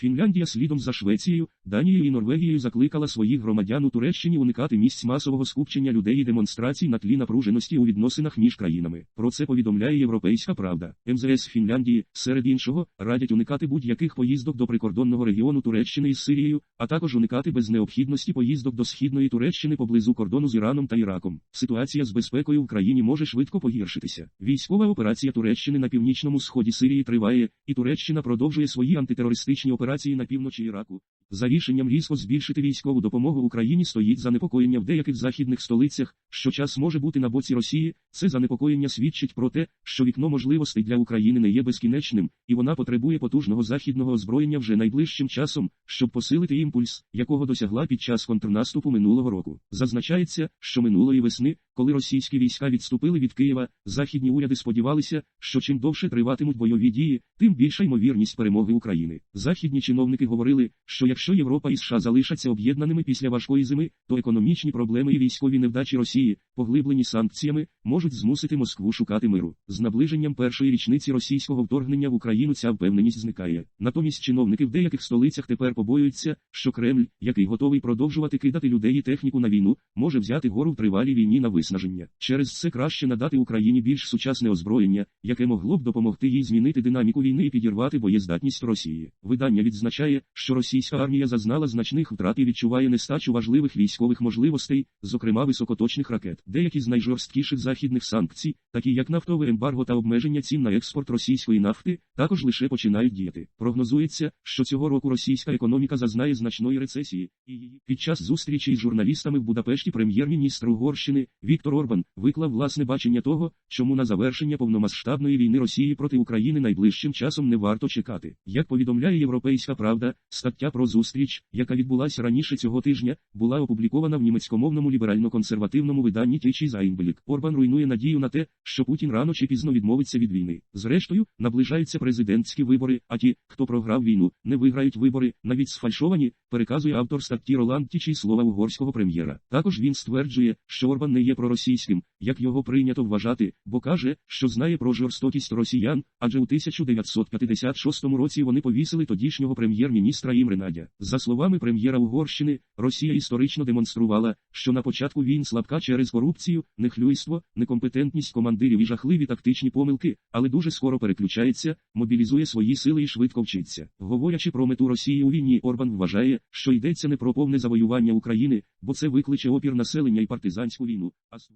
Фінляндія слідом за Швецією, Данією і Норвегією закликала своїх громадян у Туреччині уникати місць масового скупчення людей і демонстрацій на тлі напруженості у відносинах між країнами. Про це повідомляє Європейська Правда. МЗС Фінляндії, серед іншого, радять уникати будь-яких поїздок до прикордонного регіону Туреччини із Сирією, а також уникати без необхідності поїздок до східної Туреччини поблизу кордону з Іраном та Іраком. Ситуація з безпекою в країні може швидко погіршитися. Військова операція Туреччини на північному сході Сирії триває, і Туреччина продовжує свої антитерористичні операції на півночі Іраку. За рішенням різко збільшити військову допомогу Україні стоїть занепокоєння в деяких західних столицях, що час може бути на боці Росії. Це занепокоєння свідчить про те, що вікно можливостей для України не є безкінечним, і вона потребує потужного західного озброєння вже найближчим часом, щоб посилити імпульс, якого досягла під час контрнаступу минулого року. Зазначається, що минулої весни, коли російські війська відступили від Києва, західні уряди сподівалися, що чим довше триватимуть бойові дії, тим більша ймовірність перемоги України. Західні чиновники говорили, що якщо Європа і США залишаться об'єднаними після важкої зими, то економічні проблеми і військові невдачі Росії, поглиблені санкціями, можуть змусити Москву шукати миру. З наближенням першої річниці російського вторгнення в Україну ця впевненість зникає. Натомість чиновники в деяких столицях тепер побоюються, що Кремль, який готовий продовжувати кидати людей і техніку на війну, може взяти гору в тривалій війні на виснаження. Через це краще надати Україні більш сучасне озброєння, яке могло б допомогти їй змінити динаміку війни і підірвати боєздатність Росії. Видання відзначає, що російська армія зазнала значних втрат і відчуває нестачу важливих військових можливостей, зокрема високоточних ракет. Деякі з найжорсткіших західних санкцій, такі як нафтове ембарго та обмеження цін на експорт російської нафти, також лише починають діяти. Прогнозується, що цього року російська економіка зазнає значної рецесії, і її під час зустрічі із журналістами в Будапешті прем'єр-міністр Угорщини Віктор Орбан виклав власне бачення того, чому на завершення повномасштабної війни Росії проти України найближчим часом не варто чекати. Як повідомляє Європейська Правда, стаття про зустріч, яка відбулася раніше цього тижня, була опублікована в німецькомовному ліберально-консервативному виданні Тічі Зайнблік. Орбан руйнує надію на те, що Путін рано чи пізно відмовиться від війни. Зрештою, наближаються президентські вибори, а ті, хто програв війну, не виграють вибори, навіть сфальшовані, переказує автор статті Роланд Тічі слова угорського прем'єра. Також він стверджує, що Орбан не є проросійським, як його прийнято вважати, бо каже, що знає про жорстокість росіян, адже у 1956 році вони повісили тодішнього прем'єр-міністра Імренадя. За словами прем'єра Угорщини, Росія історично демонструвала, що на початку війн слабка через корупцію, нехлюйство, некомпетентність командирів і жахливі тактичні помилки, але дуже скоро переключається, мобілізує свої сили і швидко вчиться. Говорячи про мету Росії у війні, Орбан вважає, що йдеться не про повне завоювання України, бо це викличе опір населення і партизанську війну.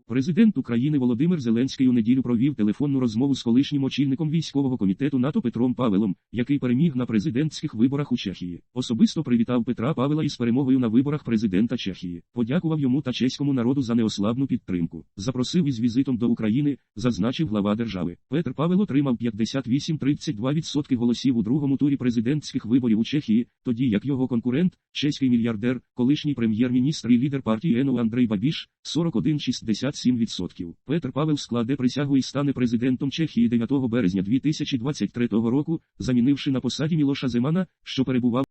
Президент України Володимир Зеленський у неділю провів телефонну розмову з колишнім очільником військового комітету НАТО Петром Павелом, який переміг на президентських виборах у Чехії. Особисто привітав Петра Павела із перемогою на виборах президента Чехії. Подякував йому та чеському народу за неослабну підтримку. Запросив із візитом до України, зазначив глава держави. Петр Павел отримав 58-32% голосів у другому турі президентських виборів у Чехії, тоді як його конкурент, чеський мільярдер, колишній прем'єр-міністр і лідер партії ЕНО Андрей Бабіш, 41,67%. Петр Павел складе присягу і стане президентом Чехії 9 березня 2023 року, замінивши на посаді Мілоша Земана, що перебував